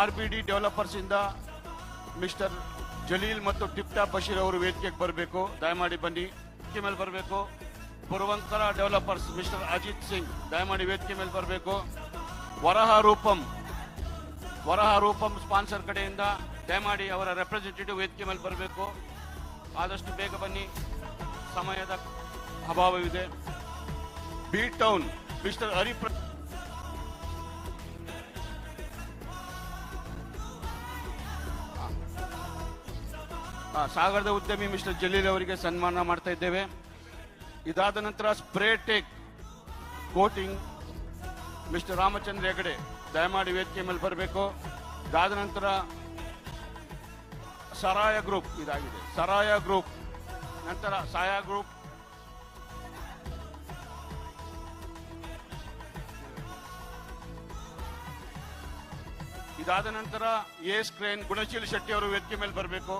R B D developers ಇಂದ mister Jaleel ಮತ್ತು tip top Basheer ಅವರು ವೇದಿಕೆಗೆ ಬರಬೇಕು. ದಯಮಾಡಿ ಬನ್ನಿ, ವೇದಿಕೆ ಮೇಲೆ ಬರಬೇಕು. ಪುರವಂತರ ಡೆವಲಪರ್ಸ್ ಮಿಸ್ಟರ್ ಅಜಿತ್ ಸಿಂಗ್, ದಯಮಾಡಿ ವೇದಿಕೆ ಮೇಲೆ ಬರಬೇಕು. ವರಹ ರೂಪಂ ವರಹ ರೂಪಂ ಸ್ಪಾನ್ಸರ್ ಕಡೆಯಿಂದ ದಯಮಾಡಿ ಅವರ ರೆಪ್ರೆಸೆಂಟೇಟಿವ್ ವೇದಿಕೆ ಮೇಲೆ ಬರಬೇಕು. ಆದಷ್ಟು ಬೇಗ ಬನ್ನಿ, ಸಮಯದ ಅಭಾವವಿದೆ. ಬಿ ಟೌನ್, ಮಿಸ್ಟರ್ ಹರಿಪ್ರ ಸಾಗರದ ಉದ್ಯಮಿ ಮಿಸ್ಟರ್ ಜಲೀಲ್ ಅವರಿಗೆ ಸನ್ಮಾನ ಮಾಡ್ತಾ ಇದ್ದೇವೆ. ಇದಾದ ನಂತರ spray tech coating mister Ramachandra Hegde ದಯಮಾಡಿ ವೇದಿಕೆ ಮೇಲೆ ಬರಬೇಕು. ಇದಾದ ನಂತರ ಸರಾಯ ಗ್ರೂಪ್ ಇದಾಗಿದೆ. ಸರಾಯ ಗ್ರೂಪ್, ನಂತರ ಸಾಯ ಗ್ರೂಪ್. ಇದಾದ ನಂತರ ಎಸ್ ಕ್ರೇನ್ ಗುಣಶೀಲ್ ಶೆಟ್ಟಿ ಅವರು ವೇದಿಕೆ ಮೇಲೆ ಬರಬೇಕು.